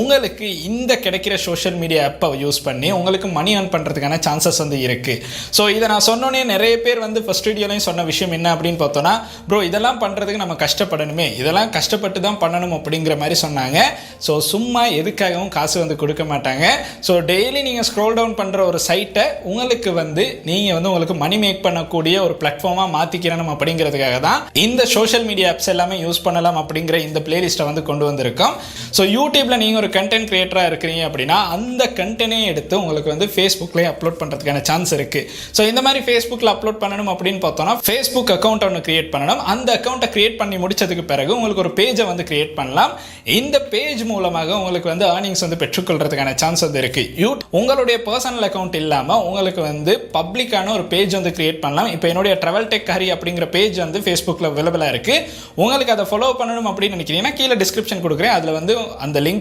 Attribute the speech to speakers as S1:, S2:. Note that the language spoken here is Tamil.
S1: உங்களுக்கு இந்த கிடைக்கிற சோஷியல் மீடியா ஆப்பை யூஸ் பண்ணி உங்களுக்கு மணி ஏர்ன் பண்ணுறதுக்கான சான்சஸ் வந்து இருக்குது ஸோ இதை நான் சொன்னோன்னே நிறைய பேர் வந்து ஃபஸ்ட் வீடியோலையும் சொன்ன விஷயம் என்ன அப்படின்னு பார்த்தோன்னா ப்ரோ இதெல்லாம் பண்ணுறதுக்கு நம்ம கஷ்டப்படணுமே. இதெல்லாம் கஷ்டப்பட்டு தான் பண்ணணும் அப்படிங்கிற மாதிரி சொன்னாங்க. ஸோ சும்மா எதுக்காகவும் காசு வந்து கொடுக்க மாட்டாங்க. ஸோ டெய்லி நீங்கள் ஸ்க்ரோல் டவுன் பண்ணுற ஒரு சைட்டை உங்களுக்கு வந்து நீங்கள் வந்து உங்களுக்கு மணி மேக் பண்ணக்கூடிய ஒரு பிளாட்ஃபார்மாக மாற்றிக்கிறணும் அப்படிங்கிறதுக்காக தான் இந்த சோஷியல் மீடியா ஆப்ஸ் எல்லாமே யூஸ் பண்ணலாம் அப்படிங்கிற இந்த பிளேலிஸ்ட்டை வந்து கொண்டு வந்திருக்கோம். ஸோ யூடியூப் டைமில் நீங்கள் ஒரு கண்டென்ட் க்ரியேட்டராக இருக்கிறீங்க அப்படின்னா அந்த கண்டென்ட்டே எடுத்து உங்களுக்கு வந்து ஃபேஸ்புக்லேயே அப்லோட் பண்ணுறதுக்கான சான்ஸ் இருக்குது ஸோ இந்த மாதிரி ஃபேஸ்புக்கில் அப்லோட் பண்ணணும் அப்படின்னு பார்த்தோம்னா ஃபேஸ்புக் அக்கௌண்ட் ஒன்று கிரியேட் பண்ணணும். அந்த அக்கௌண்ட்டை க்ரியேட் பண்ணி முடிச்சதுக்கு பிறகு உங்களுக்கு ஒரு பேஜை வந்து கிரியேட் பண்ணலாம். இந்த பேஜ் மூலமாக உங்களுக்கு வந்து ஏர்னிங்ஸ் வந்து பெற்றுக்கொள்றதுக்கான சான்ஸ் வந்து இருக்குது யூ உங்களுடைய பர்சனல் அக்கௌண்ட் இல்லாமல் உங்களுக்கு வந்து பப்ளிக்கான ஒரு பேஜ் வந்து கிரியேட் பண்ணலாம். இப்போ என்னுடைய ட்ராவல் டெக் ஹரி அப்படிங்கிற பேஜ் வந்து ஃபேஸ்புக்கில் அவைலபிளாக இருக்குது உங்களுக்கு அதை ஃபாலோ பண்ணணும் அப்படின்னு நினைக்கிறீங்கன்னா கீழே டிஸ்கிரிப்ஷன் கொடுக்குறேன். அதில் வந்து அந்த லிங்க்